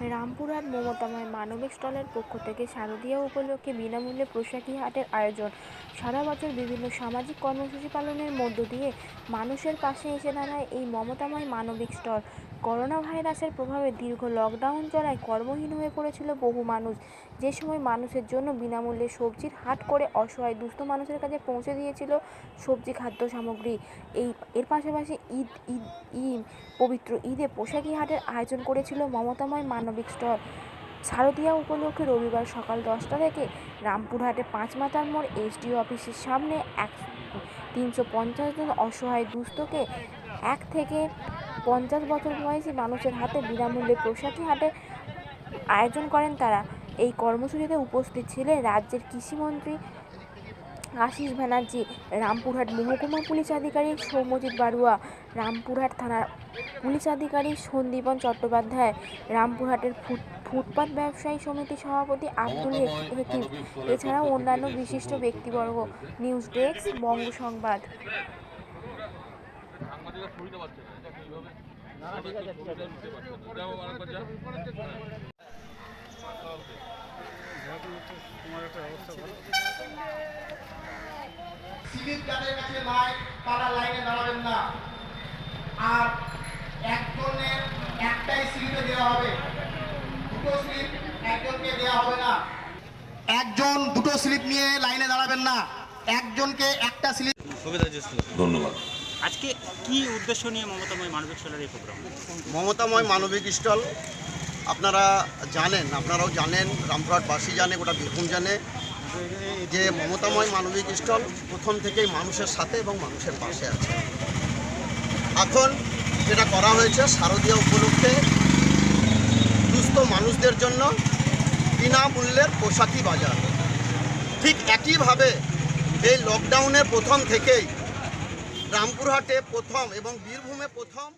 রামপুরহাট মমতাময় মানবিক স্টলের পক্ষ থেকে শারদীয়া উপলক্ষে বিনামূল্যে পোশাকি হাটের আয়োজন। সারা বছর বিভিন্ন সামাজিক কর্মসূচি পালনের মধ্য দিয়ে মানুষের পাশে এসে দাঁড়ায় এই মমতাময় মানবিক স্টল। করোনা ভাইরাসের প্রভাবে দীর্ঘ লকডাউন চলায় কর্মহীন হয়ে পড়েছিল বহু মানুষ। যে সময় মানুষের জন্য বিনামূল্যে সবজির হাট করে অসহায় দুস্থ মানুষের কাছে পৌঁছে দিয়েছিল সবজি খাদ্য সামগ্রী। এই, এর পাশাপাশি ঈদ ঈদ ঈদ, পবিত্র ঈদে পোশাকি হাটের আয়োজন করেছিল মমতাময় মানবিক স্টল। শারদীয়া উপলক্ষে রবিবার সকাল দশটা থেকে রামপুরহাটে পাঁচ মাথার মোড় এসডিও অফিসের সামনে এক, তিনশো পঞ্চাশ জন অসহায় দুস্থকে এক থেকে পঞ্চাশ বছর বয়সী মানুষের হাতে বিনামূল্যে পোশাকি হাটে আয়োজন করেন তারা। এই কর্মসূচিতে উপস্থিত ছিলেন রাজ্যের কৃষিমন্ত্রী আশিস ব্যানার্জি, রামপুরহাট মহকুমা পুলিশ আধিকারিক সৌম্যজিৎ বাড়ুয়া, রামপুরহাট থানার পুলিশ আধিকারিক সন্দীপন চট্টোপাধ্যায়, রামপুরহাটের ফুট, ফুটপাত ব্যবসায়ী সমিতির সভাপতি আব্দুল হেক- হেকিম। এছাড়াও অন্যান্য বিশিষ্ট ব্যক্তিবর্গ। নিউজ ডেস্ক, বঙ্গ সংবাদ। না। এটা কীভাবে সিভিক যাদের কাছে তারা লাইনে দাঁড়াবেন না। আর একজনের একটাই স্লিপে দেওয়া হবে। দুটো স্লিপ একজনকে দেওয়া হবে না। একজন দুটো স্লিপ নিয়ে লাইনে দাঁড়াবেন না। একজনকে একটা স্লিপ ধন্যবাদ। আজকে কি উদ্দেশ্য নিয়ে মমতাময় মানবিক স্টলের এই প্রোগ্রাম মমতাময় মানবিক স্টল, আপনারা জানেন, আপনারাও জানেন, রামপুরহাটবাসী জানে, গোটা বীরভূম জানে, যে মমতাময় মানবিক স্টল প্রথম থেকেই মানুষের সাথে এবং মানুষের পাশে আছে। এখন যেটা করা হয়েছে শারদীয় উপলক্ষে দুস্থ মানুষদের জন্য বিনামূল্যের পোশাকি বাজার। ঠিক একইভাবে এই লকডাউনের প্রথম থেকেই রামপুরহাটে প্রথম এবং বীরভূমে প্রথম